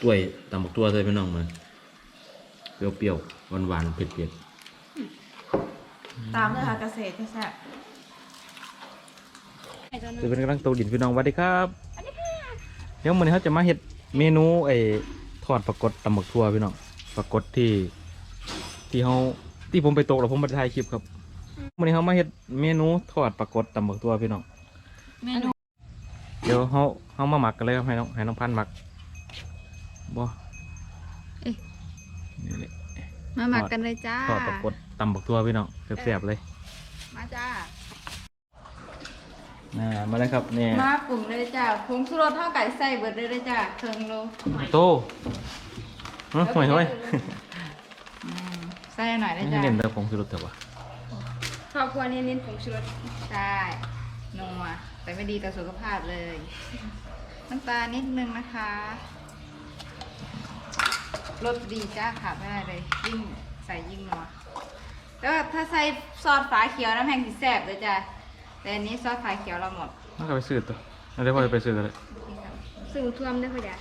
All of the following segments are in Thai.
ตัวยตำบักตัวเลยพี่น้องมันเปรี้ยวๆหวานๆเผ็ดตามเลยค่ะเกษตรแซ่บๆจะเป็นกำลังโตดินพี่น้องสวัสดีครับเดี๋ยววันนี้เขาจะมาเฮ็ดเมนูไอ้ทอดปลากดตำบักทั่วพี่น้องปลากดที่ ที่เขาที่ผมไปตกแล้วผมมาถ่ายคลิปครับวันนี้เขามาเฮ็ดเมนูทอดปลากดตำบักทั่วพี่น้อง เมนูเดี๋ยวเขาเขามาหมักกันเลยครับให้น้องให้น้องพันธุ์หมักบ่เอ๊ะ นี่แหละมาหมักกันเลยจ้า ทอดปลากดตำบักทั่วพี่น้องแซ่บๆเลยมาจ้า น่ามาเลยครับเนี่ยมาปุ่มเลยจ้าผงชูรสเท่าไก่ใส่เบิดเลยเลยจ้าเครื่องโลโตฮะทำไมทำไมอืมใส่หน่อยเลยไม่จ้าเน้นเด้อผงชูรสเถอะวะครอบครัวนี้เน้นผงชูรสใช่ นัวแต่ไม่ดีต่อสุขภาพเลย น้ำตาลนิดนึงนะคะรสดีจ้าขาดไม่ได้เลยยิ่งใส่ยิ่งนัวแล้วถ้าใส่ซอสฝาเขียวน้ำแห้งสีแสบเลยจ้าแต่อันนี้ซอสฝาเขียวเราหมดน่าจะไปซื้อตัวน่าจะพอจะไปซื้อกันเลยสูตรท่วมด้วยพ่อจ๋า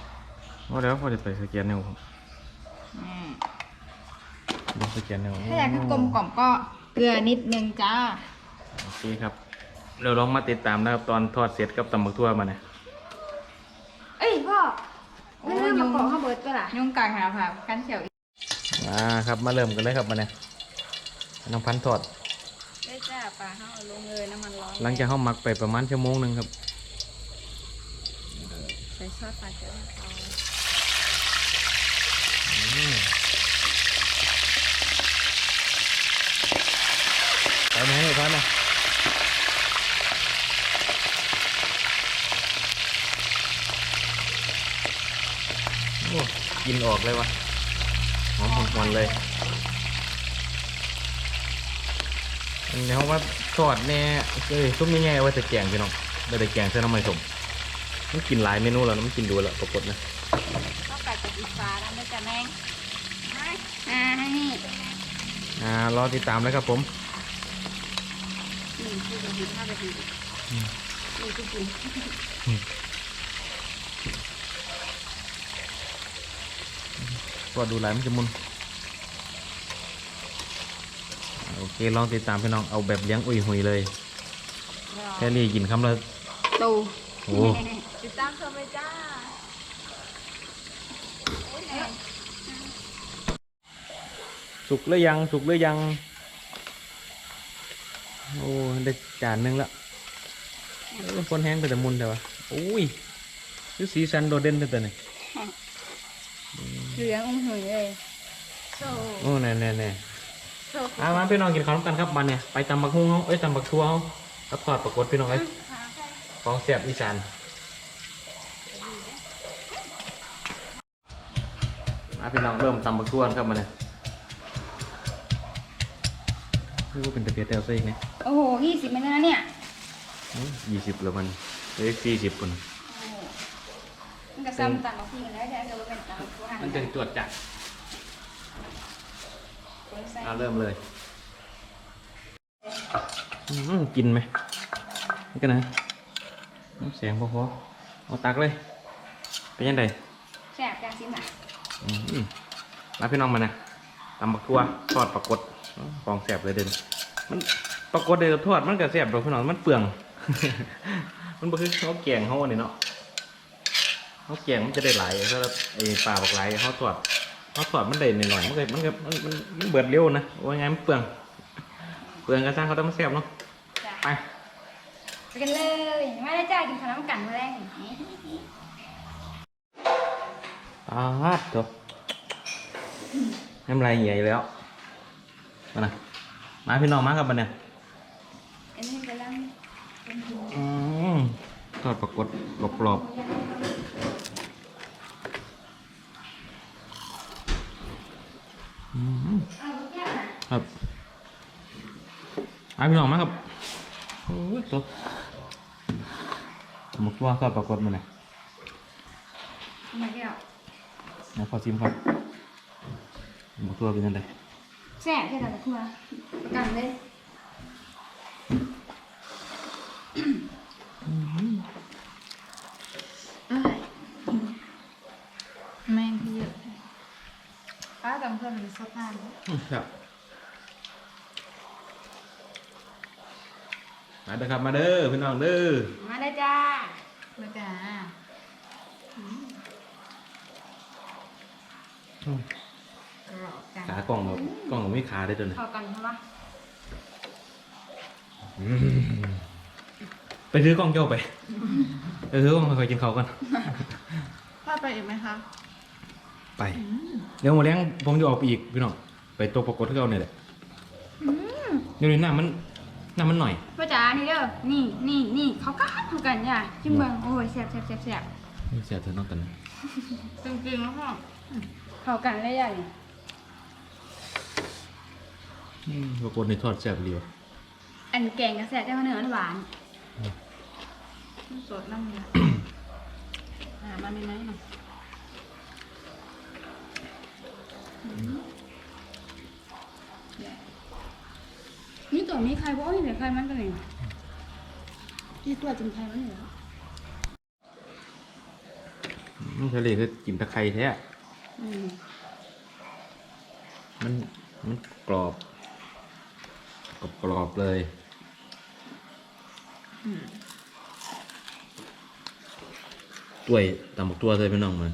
ว่าแล้วพอจะไปสแกนเนวครับอืมลองสแกนเนวถ้าอยากให้กลมกล่อมก็เกลือนิดนึงจ้าโอเคครับ เราลองมาติดตามนะครับตอนทอดเสร็จกับตำบักทั่วมาเนี่ยเอ้ยพ่อไม่เริ่มมาบอกข้าวเบิร์ดก็ล่ะยุ่งกลางหาผ่ากันเฉียวอีกมาครับมาเริ่มกันเลยครับมาเนี่ยให้น้องพันธุ์ทอด ได้จ้าปลาเขาเอาลงเลยน้ำมันร้อนหลังจากเขาหมักไปประมาณชั่วโมงหนึ่งครับใส่ซอสปลาเขียวให้เขาไปไหนให้พันนะโอ้กินออกเลยวะหอมหวนๆเลยอันนี้เขาว่าทอดแน่เอ้ยซุปนี่ไงว่าจะแกงพี่น้องไม่ได้แกงเส้นน้ำมันสมมันกินหลายเมนูแล้วนะมันกินดูแล้วปรากฏนะข้าวไก่กับอีฟ้าแล้วไม่จะแมงอ่าให้นี่อ่ารอติดตามเลยครับผมนี่คือจะกินห้านาทีนี่คือกิน ก็ดูหลายมันจะมุนโอเคลองติดตามพี่น้องเอาแบบเลี้ยงอุยหุยเลยแค่นี้กินคำละตูโอ้ติดตามชมเลยจ้าสุกหรือยังสุกหรือยัง โอ้ได้จานหนึงละเอ้ยคนแห้งไปแต่มุนแต่ว่าโอ้ยคือสีสันโดดเด่นแต่ตัวนี้ เหลืองอุ้มหุยเลยโซ่โอ้แน่แน่แน่โซ่อามาพี่น้องกินข้าวร่วมกันครับมาเนี่ยไปตำบักฮุ้งเขาเอ้ยตำบักทัวเขากับทอดปรากฏพี่น้องเอ้ยของเสียบอีสานมาพี่น้องเริ่มตำบักทัวกันครับมาเนี่ยนี่ว่าเป็นตะเกียบเตลซะอีกเนี่ยโอ้โหยี่สิบเมตรนะเนี่ยยี่สิบแล้วมันเอ้ยสี่สิบคน มันก็ซ้ำต่างกับพี่กันแล้วแต่ก็เป็นต่างกับผู้หันมันจะตรวจจัดเอาเริ่มเลยอืมกินไหมนี่กันนะน้ำเสียงพอพอเอาตักเลย เป็นยังไงแซ่บจังสิหน่ะอืมมาพี่น้องมานะตำบักทั่วทอดปลากดของแสบเลยเด่นมันปลากดเดือทอดมันก็แสบดอกพี่น้องมันเปลือง มันบ่คือเขาแกงเขาอันนี้เนาะ เขาแกงมันจะได้หลายถ้าไอ้ปลาบักหลายเขาทอดเขาทอดมันได้หน่อยๆมันก็มันก็มันมันมันเบิดเร็วนะว่าไงมันเปลืองเปลืองกระซังเขาต้องมาแสบเนาะจ้ะไปไปกันเลยมาได้จ้ากินขนมกันมาแรงปาดตัวน้ำลายใหญ่แล้วมานะมาพี่น้องมาครับบันเนี่ยอันนี้กำลังอืมทอดปรากฏกรอบ ครับไอ้พี่น้องมาครับโอ้ยตัวหมกตัวครับปรากฏมาไหนมาแก้วนะขอซิมครับหมกตัวเป็นยังไงแซ่บแค่ไหนคุณมาประกันเลยแม่งที่เยอะป้าจำเพื่อนสดน้ำครับ มาเด้อครับมาเด้อพี่น้องเด้อมาเลยจ้ามาจ้าอืมกรอบกันขากล่องแบบกล่องไม่ขาได้ตัวนี้เข้ากันใช่ปะอืมไปซื้อกล้องเจ้าไปไปซื้อกล้องคอยกินเขาวกันพลาดไปอีกไหมคะไป เดี๋ยวมาเลี้ยงผมจะออกไปอีกพี่น้องไปตัวปรากฏที่เราเนี่ยแหละเดี๋ยวนี้น้ำมัน น้ำมันหน่อยพ่อจ๋านี่เด้อนี่นี่นี่เขากันเขากันจ้ะจิ้มเบิงโอ้ยแซ่บแซ่บแซ่บแซ่บนี่เสียเธอน้องกันนะจริงๆแล้วพ่อเขากันเลยใหญ่อืมปรากฏในทอดแซ่บเรียวอันแกงกระแซ่บได้มาเนื้อหวานสดน้ำเนื้ออ่ามามีไหมหน่อย นี่ตัวนี้ใครบอกว่านี่เดี๋ยวใครมันกันเลยนี่ตัวจริงใครมันเหรออืมทะเลก็กินตะไคร้แท้อืมมัน มันกรอบกรอบกรอบเลยตัวยตำบักตัวใส่พี่น้องมัน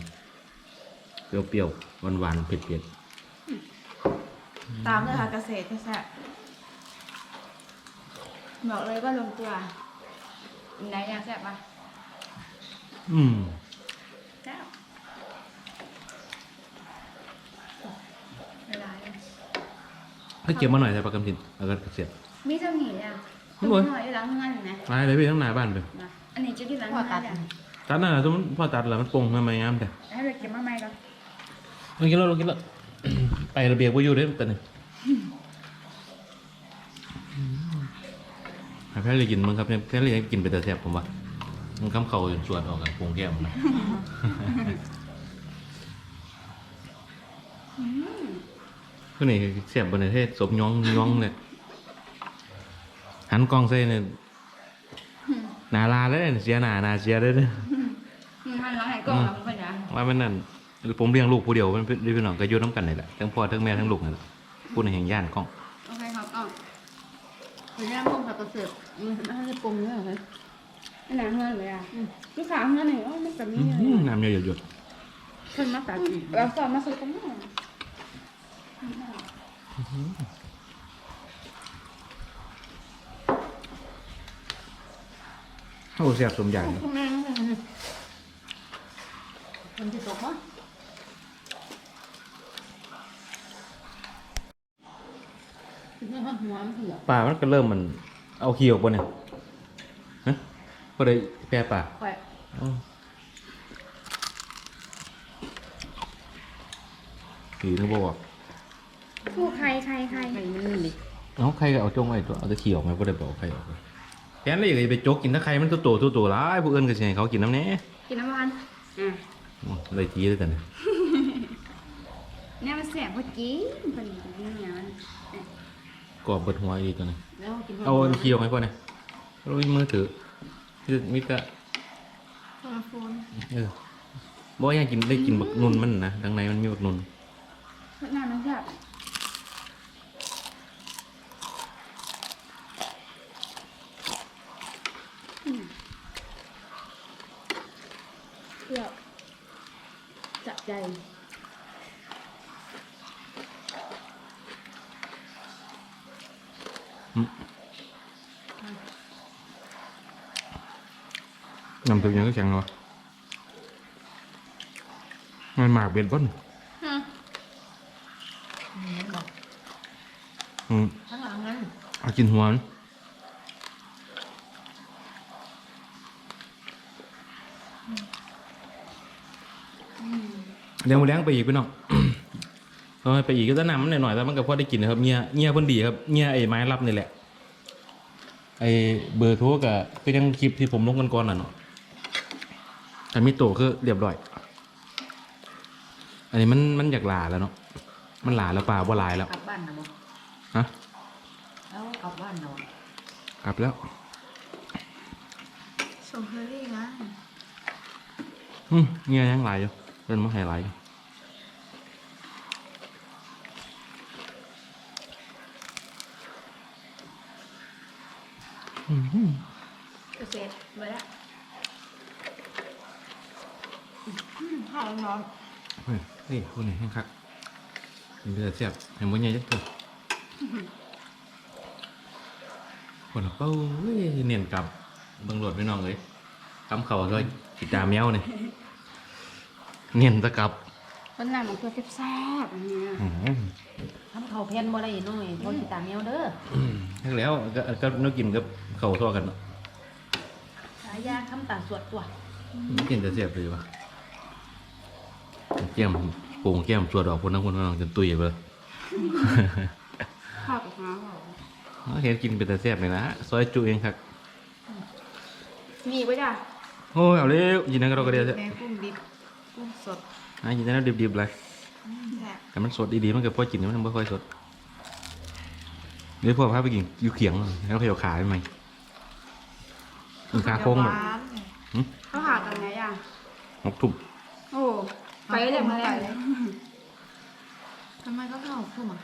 เปรี้ยวๆหวานๆเผ็ดตามเลยค่ะเกษตรจะแซ่บ บอกเลยว่าลงตัวไหนอยากแซ่บปะๆอืมแซ่บเวลาเลยถ้าเก็บมาหน่อยใส่ปลากระถินแล้วก็เสียบ มีเจ้าหนีอะโอ้ต้ยนหน่อยอยู่หลังงานอยู่นะมาเลยพี่ทั้งหน้าบ้านไปมาอันนี้จะที่หลังงานจ้ะตัดน่ะสมมติพอตัดแล้วมันปรุงทำไมงามแต่ให้ไปเก็บมาใหม่ก่อนลองกินแล้วลองกินแล้ว ไประเบียบว่าอยู่เด้อแต่เนี่ย ให้แพ้เลยกินมั้งครับเนี่ยแพ้เลยกินไปแต่แซ่บผมว่ามันคำเข่าจนสวดออกกับปรุงแก้มนะคือนี่เสียบบนประเทศสมย้องย้องเลยหันกล้องใส่เนี่ยหนาลาเลยเสียหนาหนาเสียเลยเด้อมึงหันหลังให้กล้องแล้วมึงก็อย่าว่ามันนั่นผมเลี้ยงลูกผู้เดียวมันเป็นพี่น้องก็อยู่น้ำกันนี่แหละทั้งพ่อทั้งแม่ทั้งลูกนั่นแหละพูดในแห่งย่านกล้องโอเคครับกล้องคุณย่ามุ่งผักเกษตรมันไม่ได้ปรุงเยอะเลยอันไหนเงินเลยอะลูกค้าเงินหนึ่งอ๋อมันจะมีอื้อหือน้ำเยอะหยดขึ้นมาตัดอีกเราสอนมาสุดกันหน่อยๆเข้าเสียบสมอย่างเลยคุณแม่มันจะตกมั้ยคุณแม่ว่าหัวมันเหี่ยวป่ามันก็เริ่มมัน เอาขี้ออกบนเนี่ยฮะก็เลยแปรป่าค่อยอ๋อขี้นึกบอกคู่ใครใครใครไข่มันนี่ดิเอาใครก็เอาจงไว้ตัวเอาแต่ขี้ออกไหมก็ได้บอกใครออกเลยแทนเลยอย่าไปจกกินถ้าใครมันตัวโตตัวโตร้ายผู้อื่นก็สิให้เขากินน้ำแน่กินน้ำมันอะอืมเลยทีด้วยกันเนี่ยมันแสบเมื่อกี้พอดีเนี่ยมัน กรอบเบิดหัวอีกตัวนึงแล้วกินเอาอันขี้ออกไหมพ่อเนี่ยเรามีมือถือคือมีแต่โทรโฟนเออบอกว่าอยากกินได้กินบักนุนมันนะดังในมันมีบักนุนหน้ามันแสบเปรี้ยวจับใจ น้ำตึกยังก็แข็งเหรอมันหมากเบ็ดป่ะฮะบอกอืมข้างหลังนั้นเอากินหัวมันเดี๋ยวมาเลี้ยงไปอีกพี่น้องเอาไปอีกก็จะนำมันหน่อยๆแต่มันก็พอได้กินนะครับเงียเงียเพิ่นดีครับเงียไอ้ไม้รับนี่แหละ ไอ้เบอร์โทรกับก็ยังคลิปที่ผมลงกันก่อนน่ะเนาะ อันมีโตคือเรียบร้อย อันนี้มันมันอยากหลาแล้วเนาะ มันหลาแล้วป่าว่าลายแล้ว กลับบ้านนะบอฮะ แล้วกลับบ้านนะบ่กลับแล้ว ส่งเฮอรี่นะอืมเงี้ยยังไหลอยู่เป็นมะนไหลไหลอยู่อืมเสษตรมาแล้ว ข้าวร้อนเฮ้ยนี่คุณนี่แห้งคักนี่เดือดแซ่บเห็นบ่ใหญ่จักเถอะคนละเป้าเฮ้ยเนียนกับเบิ่งโหลดพี่น้องเอ้ยคำเขาก็จิตาแมวนี่เนียนตะกับคนนั้นมันคือแซ่บๆเนี่ยอื้อหือทำเขาวแผ่นบ่ได้น้อยบ่สิตามแมวเด้อทั้งแล้วก็ก็นึกกินกับเขาวทอดกันเนาะสายยาคำตาสวดตัวมันกินจะเสียบเลยวะแก้มโป่งแก้มสวดออกคนทั้งคนทั้งน้องจนตุยไปเลยข้าวกับน้ำเห็นกินเป็นแต่เสียบเลยนะซอยจุเองครับมีไว้จ้ะโอ้ยเอาเร็วยินดีกับเราก็เดียวเถอะแม่กุ้งดิบกุ้งสดอะยินดีนะดิบๆเลยแซ่บแต่มันสดดีๆมันก็พอกินมันไม่ค่อยสดเดี๋ยวพวกพาไปกินอยู่เขียงแล้วเพียวขาไปไหมกินขาโค้งแบบหึเขาหากันไงอะหกทุ่มโอ้ ไปเลยมาแล้วทำไมก็เข้าคุ้มอะ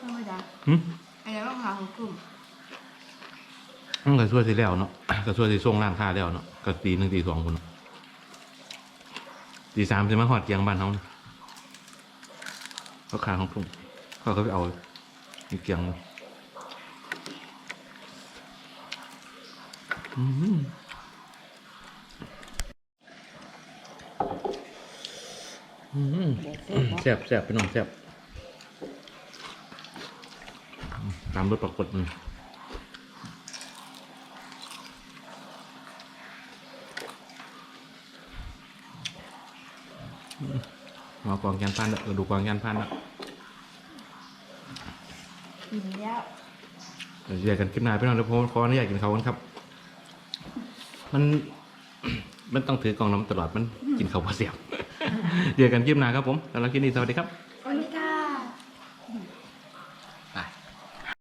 ทำไมจ๊ะหึไอ้เดี๋ยวต้องหาของกลุ่มมันก็ช่วยสิแล้วเนาะก็ช่วยสิส่งร้านค้าแล้วเนาะก็ตีหนึ่งตีสองคนเนาะตีสามจะมาหอดเกียงบ้านเขาเนี่ยเขาขายของทุ่มเขาก็ไปเอาอีกเกียงเลยอืมอืม แซ่บแซ่บพี่น้องแซ่บตามรถปรากฏมันมากองแกนพันแล้วดูกองแกนพันแล้วกินแล้วเดี๋ยวเจอกันคลิปหน้าพี่น้องเดี๋ยวผมขออนุญาตกินเขาวกันครับ มัน มันต้องถือกล่องน้ำตลอดมันกินเขาวพอเสียบ เดียวกันคลิปหน้าครับผมสำหรับคลิปนี้สวัสดีครับ